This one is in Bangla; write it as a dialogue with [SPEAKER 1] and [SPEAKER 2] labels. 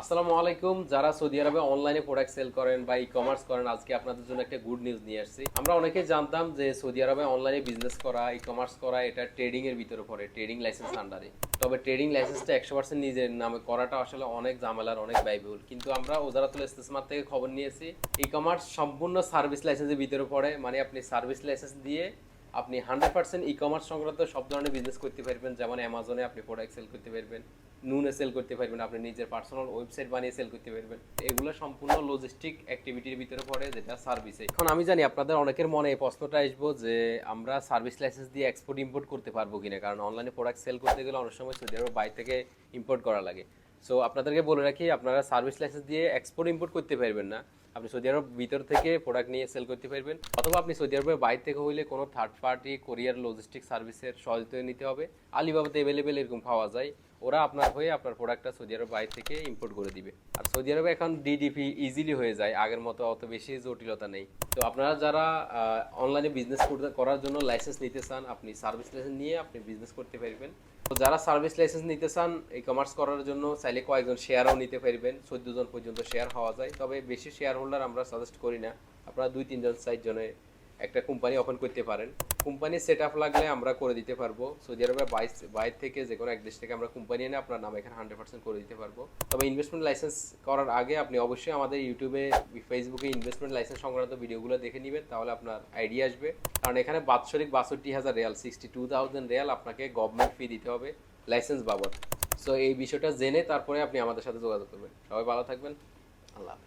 [SPEAKER 1] আসসালামু আলাইকুম। যারা সৌদি আরবে অনলাইনে প্রোডাক্ট সেল করেন বা ই কমার্স করেন, আজকে আপনাদের জন্য একটা গুড নিউজ নিয়ে আসছি। আমরা অনেকে জানতাম যে সৌদি আরবে অনলাইনে বিজনেস করা ই কমার্স করা, এটা ট্রেডিং এর ভিতরে পড়ে ট্রেডিং লাইসেন্স আন্ডারে তবে ট্রেডিং লাইসেন্সটা একশো পার্সেন্ট নিজের নামে করাটা আসলে অনেক ঝামেলার, অনেক ব্যয়বহুল। কিন্তু আমরা ওজারাতুল ইস্তেসমার থেকে খবর নিয়েছি ই কমার্স সম্পূর্ণ সার্ভিস লাইসেন্সের ভিতরে পড়ে। মানে আপনি সার্ভিস লাইসেন্স দিয়ে আপনি হান্ড্রেড পার্সেন্ট ই কমার্স সংক্রান্ত সব ধরনের বিজনেস করতে পারবেন। যেমন অ্যামাজনে আপনি প্রোডাক্ট সেল করতে পারবেন নুনে সেল করতে পারবেন, আপনি নিজের পার্সোনাল ওয়েবসাইট বানিয়ে সেল করতে পারবেন। এগুলো সম্পূর্ণ লজিস্টিক অ্যাক্টিভিটির ভিতরে পড়ে, যেটা সার্ভিসে এখন আমি জানি আপনাদের অনেকের মনে এই প্রশ্নটা আসব যে, আমরা সার্ভিস লাইসেন্স দিয়ে এক্সপোর্ট ইম্পোর্ট করতে পারব কিনা? কারণ অনলাইনে প্রোডাক্ট সেল করতে গেলে অনেক সময় সৌদি আরব বাইরে থেকে ইম্পোর্ট করা লাগে। সো আপনাদেরকে বলে রাখি, আপনারা সার্ভিস লাইসেন্স দিয়ে এক্সপোর্ট ইম্পোর্ট করতে পারবেন না। আপনি সৌদি আরব ভিতর থেকে প্রোডাক্ট নিয়ে সেল করতে পারবেন। অথবা আপনি সৌদি আরবের বাইরে থেকে হইলে কোনো থার্ড পার্টি কোরিয়ার লজিস্টিক সার্ভিসের সহযোগিতা নিতে হবে। আলিবাবাতে অ্যাভেলেবেল এরকম পাওয়া যায়। ওরা আপনার হয়ে আপনার প্রোডাক্টটা সৌদি আরব বাইরে থেকে ইম্পোর্ট করে দিবে। আর সৌদি আরবে এখন ডিডিপি ইজিলি হয়ে যায়। আগের মতো অত বেশি জটিলতা নেই। তো আপনারা যারা অনলাইনে বিজনেস করার জন্য লাইসেন্স নিতে চান, আপনি সার্ভিস লাইসেন্স নিয়ে আপনি বিজনেস করতে পারবেন। তো যারা সার্ভিস লাইসেন্স নিতে চান ই কমার্স করার জন্য চাইলে কয়েকজন শেয়ারও নিতে পারবেন। চোদ্দ জন পর্যন্ত শেয়ার হওয়া যায়। তবে বেশি শেয়ার হোল্ডার আমরা সাজেস্ট করি না। আপনারা দুই তিনজন চার জনে একটা কোম্পানি ওপেন করতে পারেন। কোম্পানি সেট আপ লাগলে আমরা করে দিতে পারব। সৌদি বাইশ বাইরে থেকে যে কোনো এক দেশ থেকে আমরা কোম্পানি এনে আপনার নাম এখানে হান্ড্রেড পার্সেন্ট করে দিতে পারব। তবে ইনভেস্টমেন্ট লাইসেন্স করার আগে আপনি অবশ্যই আমাদের ইউটিউবে ফেসবুকে ইনভেস্টমেন্ট লাইসেন্স সংক্রান্ত ভিডিওগুলো দেখে নেবেন, তাহলে আপনার আইডিয়া আসবে। কারণ এখানে বাৎসরিক বাষট্টি হাজার riyal sixty two thousand riyal আপনাকে গভর্নমেন্ট ফি দিতে হবে লাইসেন্স বাবদ। সো এই বিষয়টা জেনে তারপরে আপনি আমাদের সাথে যোগাযোগ করবেন। সবাই ভালো থাকবেন। আল্লাহ।